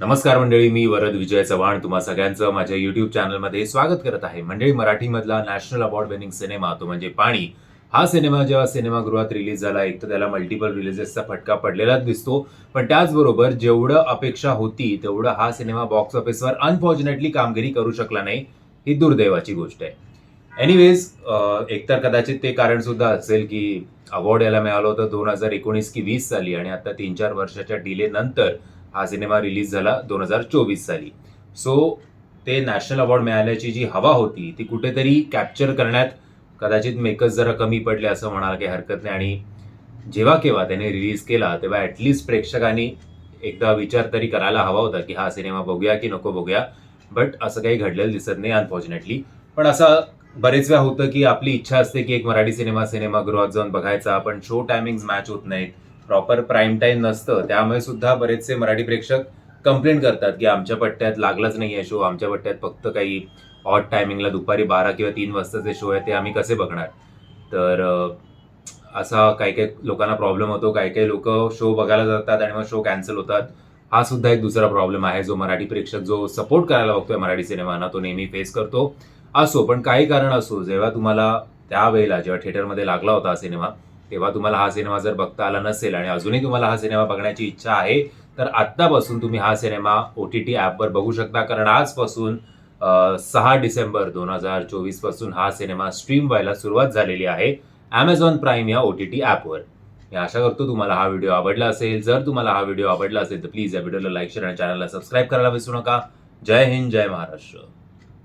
नमस्कार मंडळी मी वरद विजय चव्हाण. तुम्हा सगळ्यांचं माझ्या युट्यूब चॅनलमध्ये स्वागत करत आहे. मंडळी मराठीमधला नॅशनल अवॉर्ड विनिंग सिनेमा तो म्हणजे पाणी. हा सिनेमा जेव्हा सिनेमागृहात रिलीज झाला एक तर त्याला मल्टिपल रिलीजेसचा फटका पडलेलाच दिसतो. पण त्याचबरोबर जेवढं अपेक्षा होती तेवढं हा सिनेमा बॉक्स ऑफिसवर अनफॉर्च्युनेटली कामगिरी करू शकला नाही ही दुर्दैवाची गोष्ट आहे. एनिवेज एकतर कदाचित ते कारण सुद्धा असेल की अवॉर्ड याला मिळालं होतं दोन हजार एकोणीस की वीस साली आणि आता तीन चार वर्षाच्या डिले नंतर हा सिनेमा रिलीज झाला दोन हजार चोवीस साली. सो ते नॅशनल अवॉर्ड मिळाल्याची जी हवा होती ती कुठेतरी कॅप्चर करण्यात कदाचित मेकर्स जरा कमी पडले असं म्हणाल काही हरकत नाही. आणि जेव्हा केव्हा त्याने रिलीज केला तेव्हा ॲटलिस्ट प्रेक्षकांनी एकदा विचार तरी करायला हवा होता की हा सिनेमा बघूया की नको बघूया. बट असं काही घडलेलं दिसत नाही अनफॉर्च्युनेटली पण असं बरेच वेळा होतं की आपली इच्छा असते की एक मराठी सिनेमा सिनेमागृहात जाऊन बघायचा पण शो टायमिंग्स मॅच होत नाहीत. प्रॉपर प्राईम टाईम नसतं त्यामुळे सुद्धा बरेचसे मराठी प्रेक्षक कंप्लेंट करतात की आमच्या पट्ट्यात लागलाच नाही आहे शो आमच्या पट्ट्यात फक्त काही ऑड टायमिंगला दुपारी बारा किंवा तीन वाजताचे शो आहे ते आम्ही कसे बघणार? तर असा काही काही लोकांना प्रॉब्लेम होतो काही काही लोक शो बघायला जातात आणि मग शो कॅन्सल होतात. हा सुद्धा एक दुसरा प्रॉब्लेम आहे जो मराठी प्रेक्षक जो सपोर्ट करायला बघतोय मराठी सिनेमांना तो नेहमी फेस करतो. असो पण काही कारण असो जेव्हा तुम्हाला त्यावेळेला जेव्हा थिएटरमध्ये लागला होता हा सिनेमा तेव्हा तुम्हाला हा सिनेमा जर बघता आला नसेल आणि अजूनही तुम्हाला हा सिनेमा बघण्याची इच्छा आहे तर आत्तापासून तुम्ही हा सिनेमा ओ टी टी ॲपवर बघू शकता. कारण आजपासून सहा डिसेंबर दोन हजार चोवीसपासून हा सिनेमा स्ट्रीम व्हायला सुरुवात झालेली आहे ॲमेझॉन प्राईम या ओ टी टी ॲपवर मी आशा करतो तुम्हाला हा व्हिडिओ आवडला असेल. जर तुम्हाला हा व्हिडिओ आवडला असेल तर प्लीज या व्हिडिओला लाईक शेअर आणि चॅनलला सबस्क्राईब करायला विसरू नका. जय हिंद जय महाराष्ट्र.